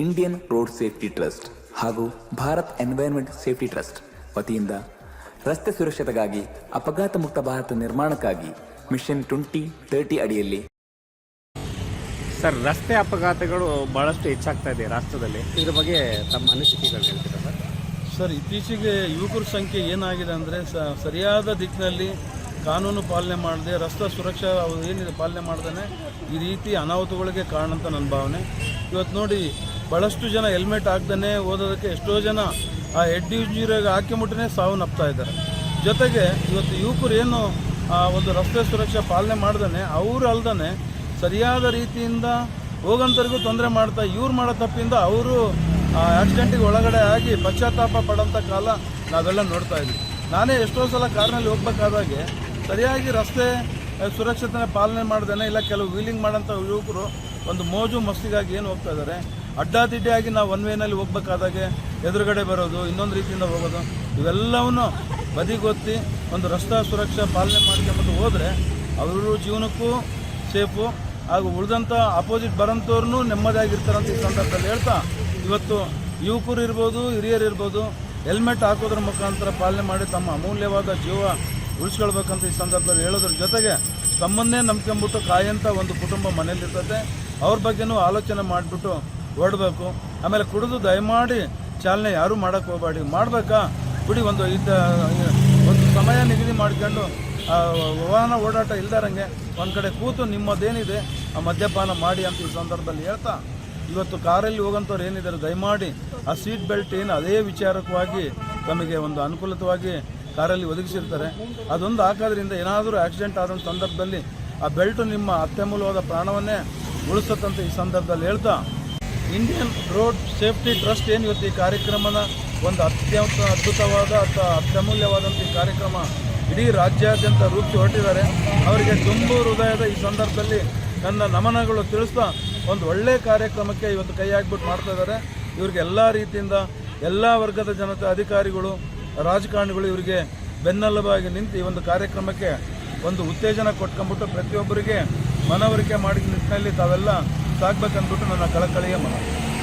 Indian road safety trust ಹಾಗೂ Bharat environment safety trust ವತಿಯಿಂದ ರಸ್ತೆ ಸುರಕ್ಷತೆಗಾಗಿ ಅಪಘಾತ ಮುಕ್ತ ಭಾರತ ನಿರ್ಮಾಣಕ್ಕಾಗಿ ಮಿಷನ್ ಟ್ವೆಂಟಿ ತರ್ಟಿ ಅಡಿಯಲ್ಲಿ. ಸರ್ ರಸ್ತೆ ಅಪಘಾತಗಳು ಬಹಳಷ್ಟು ಹೆಚ್ಚಾಗ್ತಾ ಇದೆ ರಾಷ್ಟ್ರದಲ್ಲಿ. ಇದ್ರ ಬಗ್ಗೆ ತಮ್ಮ ಅನಿಸಿಕೆಗಳು ಹೇಳ್ತೀರಾ ಸರ್? ಸರ್ ಇತ್ತೀಚೆಗೆ ಯುವಕರ ಸಂಖ್ಯೆ ಏನಾಗಿದೆ ಅಂದರೆ ಸರಿಯಾದ ದಿಕ್ಕಿನಲ್ಲಿ ಕಾನೂನು ಪಾಲನೆ ಮಾಡದೆ ರಸ್ತೆ ಸುರಕ್ಷಾ ಏನಿದೆ ಪಾಲನೆ ಮಾಡ್ದೇ ಈ ರೀತಿ ಅನಾಹುತಗಳಿಗೆ ಕಾರಣ ಅಂತ ನನ್ನ ಭಾವನೆ. ಇವತ್ತು ನೋಡಿ ಭಾಳಷ್ಟು ಜನ ಹೆಲ್ಮೆಟ್ ಹಾಕ್ದೇ ಓದೋದಕ್ಕೆ ಎಷ್ಟೋ ಜನ ಆ ಹೆಡ್ ಇಂಜುರಿಯಾಗಿ ಸಾವು ಸಾವನ್ನಪ್ತಾ ಇದ್ದಾರೆ. ಜೊತೆಗೆ ಇವತ್ತು ಯುವಕರು ಏನು ಒಂದು ರಸ್ತೆ ಸುರಕ್ಷಾ ಪಾಲನೆ ಮಾಡ್ದೇ ಅವರು ಅಲ್ದೇ ಸರಿಯಾದ ರೀತಿಯಿಂದ ಹೋಗಂತರಿಗೂ ತೊಂದರೆ ಮಾಡ್ತಾ, ಇವ್ರು ಮಾಡೋ ತಪ್ಪಿಂದ ಅವರು ಆಕ್ಸಿಡೆಂಟಿಗೆ ಒಳಗಡೆ ಆಗಿ ಪಶ್ಚಾತ್ತಾಪ ಪಡೋಂಥ ಕಾಲ ನಾವೆಲ್ಲ ನೋಡ್ತಾ ಇದ್ವಿ. ನಾನೇ ಎಷ್ಟೋ ಸಲ ಕಾರ್ನಲ್ಲಿ ಹೋಗ್ಬೇಕಾದಾಗೆ ಸರಿಯಾಗಿ ರಸ್ತೆ ಸುರಕ್ಷತೆ ಪಾಲನೆ ಮಾಡ್ದೇನೆ, ಇಲ್ಲ ಕೆಲವು ವೀಲಿಂಗ್ ಮಾಡೋಂಥ ಯುವಕರು ಒಂದು ಮೋಜು ಮಸ್ತಿಗಾಗಿ ಏನು ಹೋಗ್ತಾ ಇದ್ದಾರೆ ಅಡ್ಡಾದಿಡ್ಡಿಯಾಗಿ ನಾವು ಒನ್ ವೇನಲ್ಲಿ ಹೋಗ್ಬೇಕಾದಾಗೆ ಎದುರುಗಡೆ ಬರೋದು, ಇನ್ನೊಂದು ರೀತಿಯಿಂದ ಹೋಗೋದು, ಇವೆಲ್ಲವನ್ನು ಬದಿಗೊತ್ತಿ ಒಂದು ರಸ್ತೆ ಸುರಕ್ಷಾ ಪಾಲನೆ ಮಾಡ್ಕೊಂಬಂದು ಹೋದರೆ ಅವರು ಜೀವನಕ್ಕೂ ಸೇಫು. ಹಾಗೂ ಉಳಿದಂಥ ಅಪೋಸಿಟ್ ನೆಮ್ಮದಿಯಾಗಿರ್ತಾರೆ ನೆಮ್ಮದಿಯಾಗಿರ್ತಾರಂತ ಈ ಸಂದರ್ಭದಲ್ಲಿ ಹೇಳ್ತಾ, ಇವತ್ತು ಯುವಕರು ಇರ್ಬೋದು, ಹಿರಿಯರು ಇರ್ಬೋದು, ಹೆಲ್ಮೆಟ್ ಹಾಕೋದ್ರ ಮುಖಾಂತರ ಪಾಲನೆ ಮಾಡಿ ತಮ್ಮ ಅಮೂಲ್ಯವಾದ ಜೀವ ಉಳಿಸ್ಕೊಳ್ಬೇಕಂತ ಈ ಸಂದರ್ಭದಲ್ಲಿ ಹೇಳೋದ್ರ ಜೊತೆಗೆ ತಮ್ಮನ್ನೇ ನಂಬ್ಕೊಂಬಿಟ್ಟು ಕಾಯಂತ ಒಂದು ಕುಟುಂಬ ಮನೇಲಿರ್ತದೆ ಅವ್ರ ಬಗ್ಗೆನೂ ಆಲೋಚನೆ ಮಾಡಿಬಿಟ್ಟು ಓಡಬೇಕು. ಆಮೇಲೆ ಕುಡಿದು ದಯಮಾಡಿ ಚಾಲನೆ ಯಾರೂ ಮಾಡೋಕ್ಕೆ ಹೋಗಬೇಡಿ. ಮಾಡಬೇಕಾ? ಬಿಡಿ ಒಂದು ಇದ್ದ, ಒಂದು ಸಮಯ ನಿಗದಿ ಮಾಡ್ಕೊಂಡು ವಾಹನ ಓಡಾಟ ಇಲ್ದಾರಂಗೆ ಒಂದು ಕಡೆ ಕೂತು ನಿಮ್ಮದೇನಿದೆ, ಆ ಮದ್ಯಪಾನ ಮಾಡಿ ಅಂತ ಈ ಸಂದರ್ಭದಲ್ಲಿ ಹೇಳ್ತಾ, ಇವತ್ತು ಕಾರಲ್ಲಿ ಹೋಗೋಂಥವ್ರು ಏನಿದ್ದಾರೆ, ದಯಮಾಡಿ ಆ ಸೀಟ್ ಬೆಲ್ಟ್ ಏನು ಅದೇ ವಿಚಾರಕವಾಗಿ ತಮಗೆ ಒಂದು ಅನುಕೂಲತವಾಗಿ ಕಾರಲ್ಲಿ ಒದಗಿಸಿರ್ತಾರೆ. ಅದೊಂದು ಹಾಕೋದ್ರಿಂದ ಏನಾದರೂ ಆಕ್ಸಿಡೆಂಟ್ ಆದಂಥ ಸಂದರ್ಭದಲ್ಲಿ ಆ ಬೆಲ್ಟು ನಿಮ್ಮ ಅತ್ಯಮೂಲವಾದ ಪ್ರಾಣವನ್ನೇ ಉಳಿಸತ್ತಂತ ಈ ಸಂದರ್ಭದಲ್ಲಿ ಹೇಳ್ತಾ ಇಂಡಿಯನ್ ರೋಡ್ ಸೇಫ್ಟಿ ಟ್ರಸ್ಟ್ ಏನು ಇವತ್ತು ಈ ಕಾರ್ಯಕ್ರಮನ ಒಂದು ಅತ್ಯಂತ ಅದ್ಭುತವಾದ ಅಥವಾ ಅತ್ಯಮೂಲ್ಯವಾದಂಥ ಈ ಕಾರ್ಯಕ್ರಮ ಇಡೀ ರಾಜ್ಯಾದ್ಯಂತ ರೂಪಿಸಿ ಹೊರಟಿದ್ದಾರೆ. ಅವರಿಗೆ ತುಂಬು ಹೃದಯದ ಈ ಸಂದರ್ಭದಲ್ಲಿ ನನ್ನ ನಮನಗಳು ತಿಳಿಸ್ತಾ ಒಂದು ಒಳ್ಳೆ ಕಾರ್ಯಕ್ರಮಕ್ಕೆ ಇವತ್ತು ಕೈ ಹಾಕ್ಬಿಟ್ಟು ಮಾಡ್ತಾ ಇದ್ದಾರೆ. ಇವ್ರಿಗೆ ಎಲ್ಲ ರೀತಿಯಿಂದ ಎಲ್ಲ ವರ್ಗದ ಜನತೆ ಅಧಿಕಾರಿಗಳು, ರಾಜಕಾರಣಿಗಳು ಇವರಿಗೆ ಬೆನ್ನೆಲುಬಾಗಿ ನಿಂತು ಈ ಒಂದು ಕಾರ್ಯಕ್ರಮಕ್ಕೆ ಒಂದು ಉತ್ತೇಜನ ಕೊಟ್ಕೊಂಡ್ಬಿಟ್ಟು ಪ್ರತಿಯೊಬ್ಬರಿಗೆ ಮನವರಿಕೆ ಮಾಡಿದ ನಿಟ್ಟಿನಲ್ಲಿ ತಾವೆಲ್ಲ ಸಾಕ್ಬೇಕಂದ್ಬಿಟ್ಟು ನನ್ನ ಕಳಕಳಿಯ ಮನವಿ